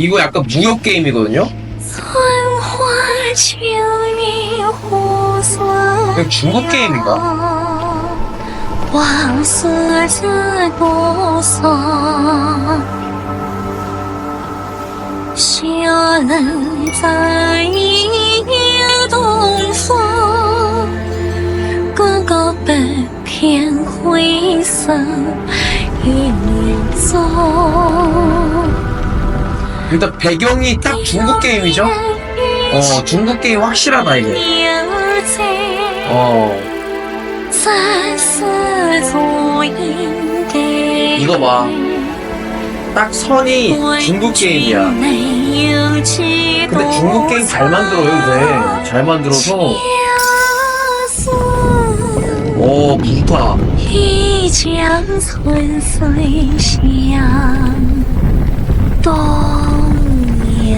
이거 약간 무역 게임이거든요. 이거 중국 게임인가? 일단 배경이 딱 중국 게임이죠? 어, 중국 게임 확실하다, 이게. 어. 이거 봐. 딱 선이 중국 게임이야. 근데 중국 게임 잘 만들어요, 근데. 잘 만들어서. 오, 좋다.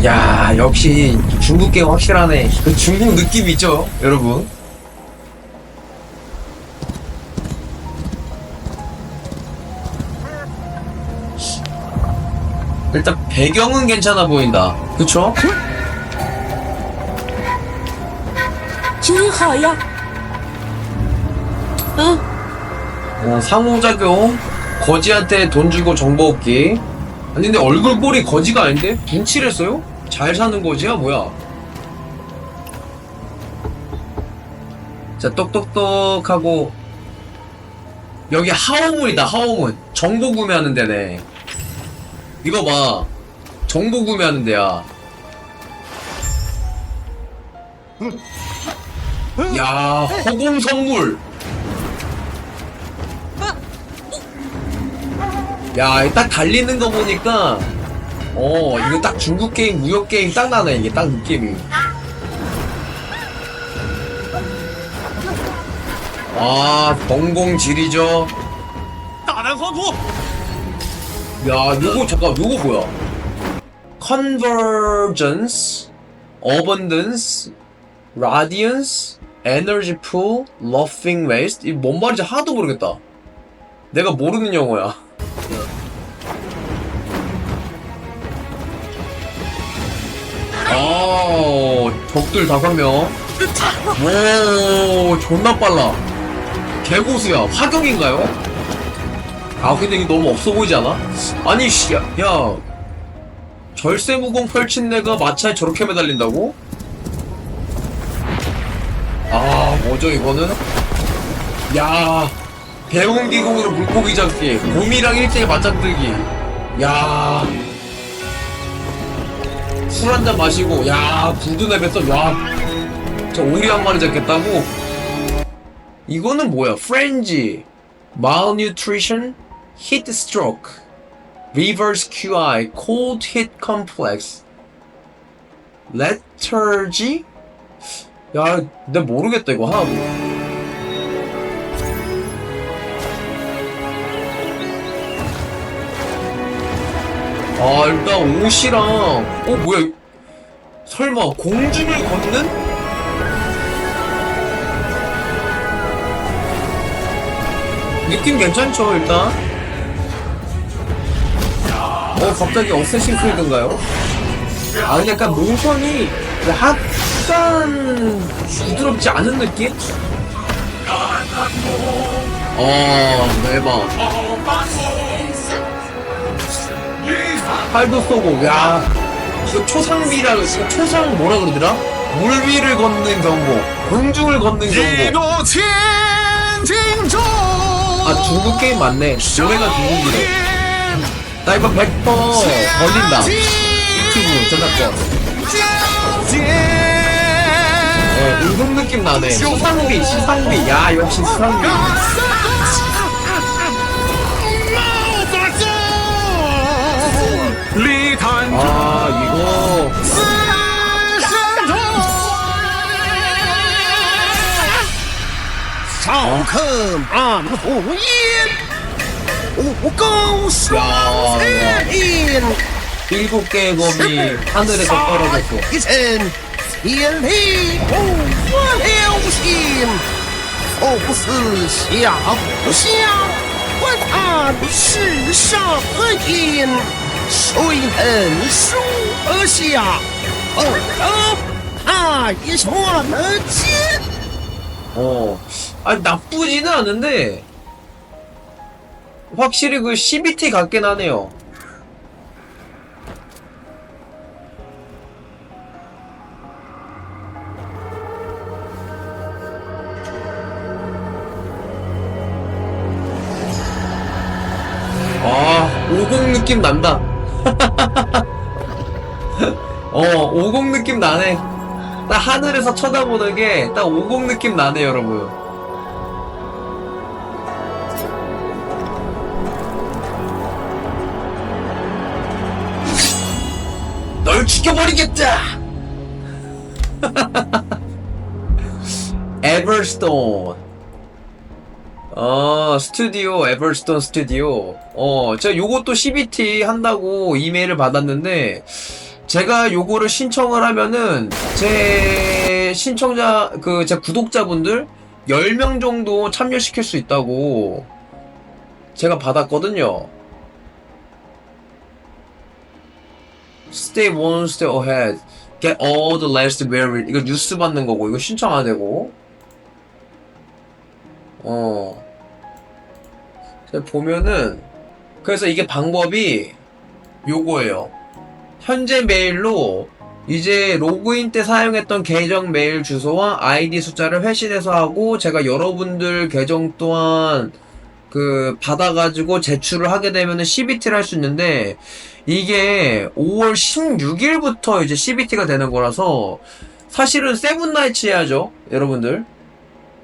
야 역시 중국계 확실하네. 그 중국 느낌 있죠, 여러분. 일단 배경은 괜찮아 보인다. 그쵸? 진하야. 응. 어? 어, 상호작용. 거지한테 돈 주고 정보 얻기. 아니 근데 얼굴 꼴이 거지가 아닌데? 분칠했어요? 잘 사는 거지야? 뭐야? 자 똑똑똑하고 여기 하오문이다 하오문. 정보 구매하는 데네. 이거 봐. 정보 구매하는 데야. 야 허공 선물 야, 딱 달리는 거 보니까 어, 이거 딱 중국 게임, 무역 게임 딱 나네, 이게 딱 느낌이. 아, 봉공지리죠. 야, 요거, 잠깐, 요거 뭐야? Convergence, Abundance, Radiance, Energy Pool, Laughing Waste. 이뭔 말인지 하나도 모르겠다. 내가 모르는 영어야. 아, 적들 다섯 명. 오, 존나 빨라. 개고수야. 화경인가요? 아, 근데 이거 너무 없어 보이지 않아? 아니, 씨, 야, 야. 절세무공 펼친 내가 마차에 저렇게 매달린다고? 아, 뭐죠, 이거는? 야, 대웅기공으로 물고기 잡기, 곰이랑 일대일 맞짱뜨기. 야. 술 한 잔 마시고, 야, 구두 내뱉어, 야. 저 오리 한 마리 잡겠다고? 이거는 뭐야? 프렌지, malnutrition, heat stroke, reverse QI, cold heat complex, lethargy? 야, 내가 모르겠다, 이거 하나도. 아, 일단 옷이랑, 어, 뭐야. 설마, 공중을 걷는? 느낌 괜찮죠, 일단? 어, 갑자기 어쌔신 크리드인가요? 아, 근데 약간 모션이 약간 부드럽지 않은 느낌? 어, 대박. 활도 쏘고 야. 그 초상비라 초상 뭐라 그러더라? 물 위를 걷는 경고. 공중을 걷는 경고. 아 중국 게임 맞네. 노래가 중국이래. 나 이거 100번 걸린다. 유튜브 저작권. 네, 음성 느낌 나네. 수상비 수상비 야 역시 수상비 少客满红烟，武功双千年。 일곱 개의 검이 하늘에서 떨어졌어. 一阵千里不复流星，后不思下不下，观看世上恩， 水盆书而下，后头他一说得见。 어, 아니 나쁘지는 않은데 확실히 그 CBT 같긴 하네요. 아, 50 느낌 난다. 어, 50 느낌 나네. 딱 하늘에서 쳐다보는 게딱50 느낌 나네 여러분. 널 죽여버리겠다! 에버스톤. 어 스튜디오 에버스톤 스튜디오. 어 제가 요것도 CBT 한다고 이메일을 받았는데 제가 요거를 신청을 하면은 제 신청자 그 제 구독자분들 10명 정도 참여시킬 수 있다고 제가 받았거든요. Stay one step ahead. Get all the last very 이거 뉴스 받는 거고 이거 신청 안 되고. 어. 제가 보면은 그래서 이게 방법이 요거예요. 현재 메일로 이제 로그인 때 사용했던 계정 메일 주소와 아이디 숫자를 회신해서 하고 제가 여러분들 계정 또한 그 받아가지고 제출을 하게 되면은 CBT를 할 수 있는데 이게 5월 16일부터 이제 CBT가 되는 거라서 사실은 세븐나이츠 해야죠 여러분들.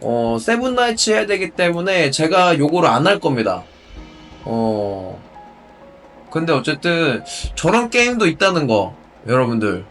어 세븐나이츠 해야 되기 때문에 제가 요거를 안 할 겁니다. 어 근데 어쨌든 저런 게임도 있다는 거 여러분들